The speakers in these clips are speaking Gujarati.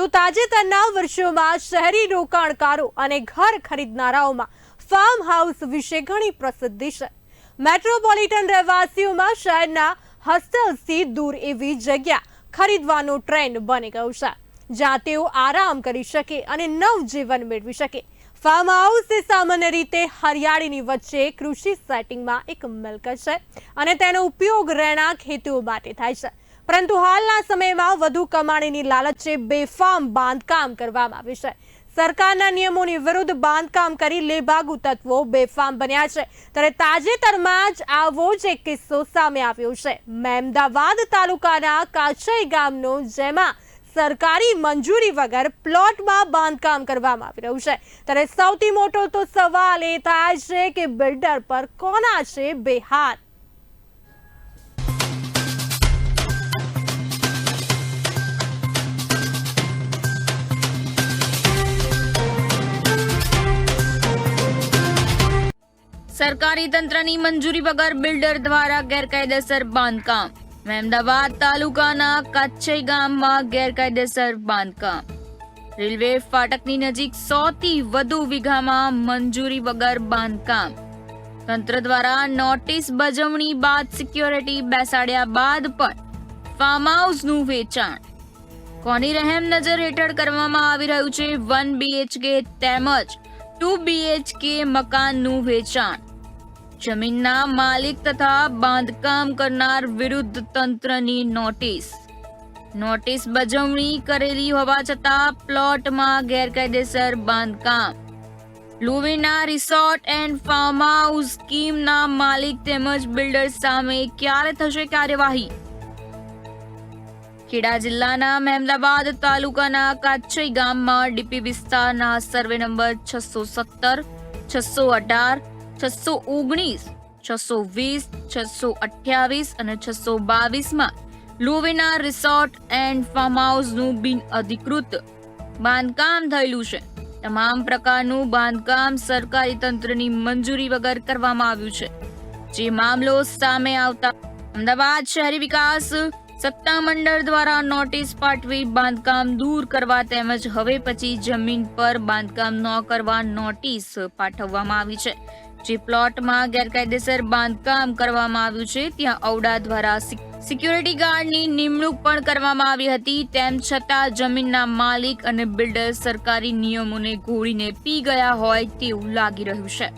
તો તાજેતરના વર્ષોમાં શહેરી રોકાણકારો અને ઘર ખરીદનારાઓમાં ફાર્મ હાઉસ વિશે ઘણી પ્રસિદ્ધિ છે. મેટ્રોપોલિટન રહેવાસીઓમાં શહેરના હોસ્ટેલ્સથી દૂર એવી જગ્યા ખરીદવાનો ટ્રેન્ડ બની ગયું છે, જ્યાં તેઓ આરામ કરી શકે અને નવજીવન મેળવી શકે. ફાર્મ હાઉસ એ સામાન્ય રીતે હરિયાળીની વચ્ચે કૃષિ સેટિંગમાં એક મિલકત છે અને તેનો ઉપયોગ રહેણાંક હેતુઓ માટે થાય છે. પરંતુ હાલના સમયમાં વધુ કમાણીની લાલચે બેફામ બાંધકામ કરવામાં આવ્યું છે. સરકારના નિયમોની વિરુદ્ધ બાંધકામ કરી લેભાગુ તત્વો બેફામ બન્યા છે. ત્યારે તાજેતરમાં જ આવો જ એક કિસ્સો સામે આવ્યો છે. મહેમદાવાદ તાલુકાના કાછઈ ગામનો, જેમાં સરકારી મંજૂરી વગર પ્લોટમાં બાંધકામ કરવામાં આવી રહ્યું છે. ત્યારે સૌથી મોટો તો સવાલ એ થાય છે કે બિલ્ડર પર કોના છે બે સરકારી તંત્રની મંજૂરી વગર બિલ્ડર દ્વારા ગેરકાયદેસર બાંધકામ. મહેમદાવાદ તાલુકાના કચ્છઈ ગામમાં ગેરકાયદેસર બાંધકામ. રેલવે ફાટકની નજીક સો થી વધુ વીઘામાં મંજૂરી વગર બાંધકામ. તંત્ર દ્વારા નોટિસ બજવણી બાદ સિક્યોરિટી બેસાડ્યા બાદ પણ ફાર્મ હાઉસનું વેચાણ. કોની રહેમ નજર હેઠળ કરવામાં આવી રહ્યું છે? વન બીએચકે તેમજ ટુ બીએચકે મકાનનું વેચાણ. જમીનના માલિક તથા બાંધકામ કરનાર વિરુદ્ધ તંત્રની નોટિસ. નોટિસ બજવણી કરેલી હોવા છતાં પ્લોટમાં ગેરકાયદેસર બાંધકામ. Luvina resort and farm house સ્કીમના માલિક તેમજ બિલ્ડર સામે ક્યારે થશે કાર્યવાહી? ખેડા જિલ્લાના મહેમદાબાદ તાલુકાના કાચઈ ગામમાં ડીપી વિસ્તારના સર્વે નંબર છસો સત્તર, છસો અઢાર છસો ઓગણીસ, છસો વીસ, છસો અઠ્યાવીસ અને છસો બાવીસમાં લુવિના રિસોર્ટ એન્ડ ફાર્મ હાઉસનું બિન અધિકૃત બાંધકામ થયેલું છે. તમામ પ્રકારનું બાંધકામ સરકારી તંત્રની મંજૂરી વગર કરવામાં આવ્યું છે. જે મામલો સામે આવતા અમદાવાદ શહેરી વિકાસ સત્તામંડળ દ્વારા નોટિસ પાઠવી બાંધકામ દૂર કરવા તેમજ હવે પછી જમીન પર બાંધકામ ન કરવા નોટિસ પાઠવવામાં આવી છે. જે પ્લોટમાં ગેરકાયદેસર બાંધકામ કરવામાં આવ્યું છે. ત્યાં ઔડા દ્વારા સિક્યુરિટી ગાર્ડની નિમણૂક પણ કરવામાં આવી હતી. તેમ છતાં જમીનના માલિક અને બિલ્ડર સરકારી નિયમોને ઘોળીને પી ગયા હોય તેવું લાગી રહ્યું છે.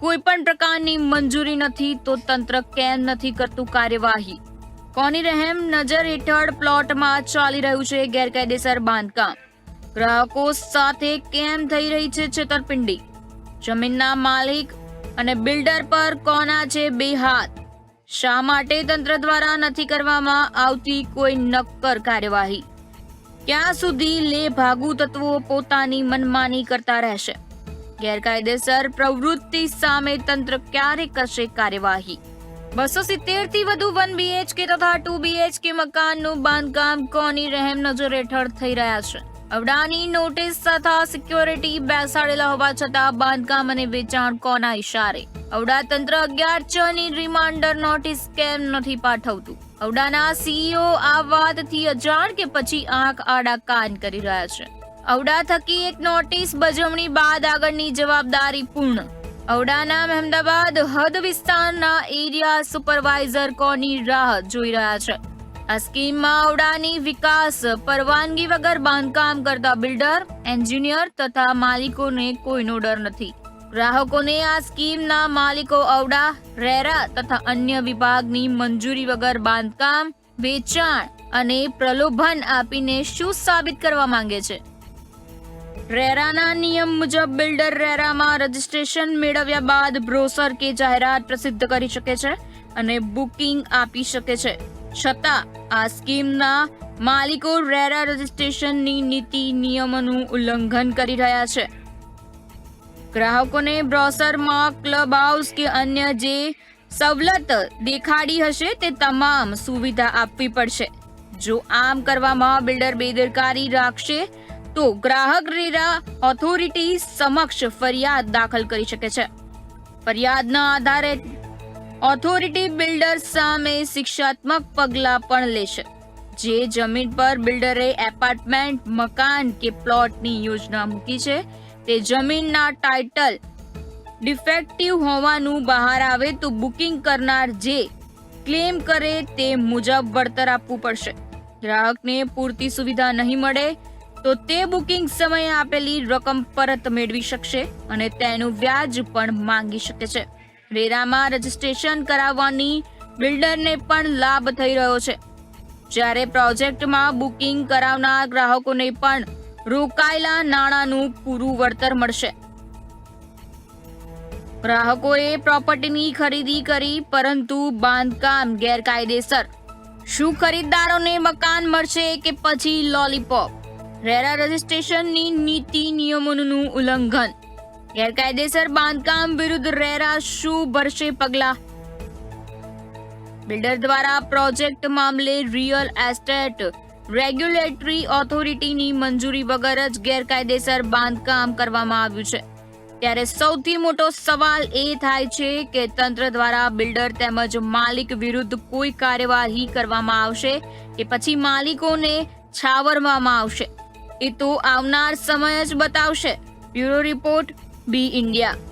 કોઈ પણ પ્રકારની મંજૂરી નથી તો તંત્ર કેમ નથી કરતું કાર્યવાહી? કોની રહેમ નજર હેઠળ પ્લોટમાં ચાલી રહ્યું છે ગેરકાયદેસર બાંધકામ? ગ્રાહકો સાથે કેમ થઈ રહી છે છેતરપિંડી? જમીનના માલિક અને બિલ્ડર પર કોના છે બે હાથ શા માટે તંત્ર દ્વારા નથી કરવામાં આવતી કોઈ નક્કર કાર્યવાહી? ક્યાં સુધી લે ભાગુ તત્વો પોતાની મનમાની કરતા રહેશે? ગેરકાયદેસર પ્રવૃત્તિ સામે તંત્ર ક્યારે કરશે કાર્યવાહી? બસો સિત્તેરથી વધુ વન બીએચકે તથા ટુ બીએચકે મકાનનું બાંધકામ કોની રહેમ નજર હેઠળ થઈ રહ્યા છે? અવડાની નોટિસ તથા સિક્યોરિટી બેસાડેલા હોવા છતાં બાંધકામ અને વેચાણ કોના ઇશારે અવડા તંત્ર અગિયાર છ ની રિમાન્ડર નોટિસ કેમ નથી પાઠવતું? અવડાના સીઈઓ આ વાતથી અજાણ કે પછી આંખ આડા કાન કરી રહ્યા છે? અવડા થકી એક નોટિસ બજવણી બાદ આગળની જવાબદારી પૂર્ણ? અવડાના મહેમદાબાદ હદ વિસ્તારના એરિયા સુપરવાઇઝર કોની રાહ જોઈ રહ્યા છે? આ સ્કીમમાં ઔડાની વિકાસ, પરવાનગી વગર બાંધકામ કરતા બિલ્ડર, એન્જિનિયર તથા માલિકોને કોઈનો ડર નથી. ગ્રાહકોને આ સ્કીમના માલિકો ઔડા રેરા તથા અન્ય વિભાગની મંજૂરી વગર બાંધકામ, વેચાણ અને પ્રલોભન આપીને શું સાબિત કરવા માંગે છે? રેરાના નિયમ મુજબ બિલ્ડર રેરામાં રજીસ્ટ્રેશન મેળવ્યા બાદ બ્રોસર કે જાહેરાત પ્રસિદ્ધ કરી શકે છે અને બુકિંગ આપી શકે છે. છતાં, આ સ્કીમના માલિકો રેરા રજિસ્ટ્રેશનની નીતિ નિયમોનું ઉલ્લંઘન કરી રહ્યા છે. ગ્રાહકોને બ્રોસરમાં ક્લબ હાઉસ કે અન્ય જે સવલત દેખાડી હશે તે તમામ સુવિધા આપવી પડશે. જો આમ કરવામાં બિલ્ડર બેદરકારી રાખશે, તો ગ્રાહક રેરા ઓથોરિટી સમક્ષ ફરિયાદ દાખલ કરી શકે છે. ફરિયાદના આધારે ઓથોરિટી બિલ્ડર સામે શિક્ષાત્મક પગલાં પણ લેશે. જે જમીન પર બિલ્ડરે એપાર્ટમેન્ટ મકાન કે પ્લોટની યોજના મૂકી છે, તે જમીનના ટાઇટલ ડિફેક્ટિવ હોવાનું બહાર આવે તો બુકિંગ કરનાર જે ક્લેમ કરે તે મુજબ વળતર આપવું પડશે. ગ્રાહકને પૂરતી સુવિધા નહીં મળે તો તે બુકિંગ સમયે આપેલી રકમ પરત મેળવી શકશે અને તેનું વ્યાજ પણ માંગી શકે છે. રેરામાં રજીસ્ટ્રેશન કરાવવાની બિલ્ડરને પણ લાભ થઈ રહ્યો છે. જ્યારે પ્રોજેક્ટમાં બુકિંગ કરાવનાર ગ્રાહકોને પણ રોકાયેલા નાણાંનું પૂરું વળતર મળશે. ગ્રાહકોએ પ્રોપર્ટીની ખરીદી કરી, પરંતુ બાંધકામ ગેરકાયદેસર. શું ખરીદદારોને મકાન મળશે કે પછી લોલીપોપ? રેરા રજિસ્ટ્રેશનની નીતિ નિયમોનું ઉલ્લંઘન ગેરકાયદેસર બાંધકામ વિરુદ્ધ રેરા શું ભરશે પગલા? બિલ્ડર દ્વારા પ્રોજેક્ટ મામલે રિયલ એસ્ટેટ રેગ્યુલેટરી ઓથોરિટીની મંજૂરી વગર જ ગેરકાયદેસર બાંધકામ કરવામાં આવ્યું છે. ત્યારે સૌથી મોટો સવાલ એ થાય છે કે તંત્ર દ્વારા બિલ્ડર તેમજ માલિક વિરુદ્ધ કોઈ કાર્યવાહી કરવામાં આવશે કે પછી માલિકોને છાવરવામાં આવશે? એ તો આવનાર સમય જ બતાવશે. બ્યુરો રિપોર્ટ બી ઇન્ડિયા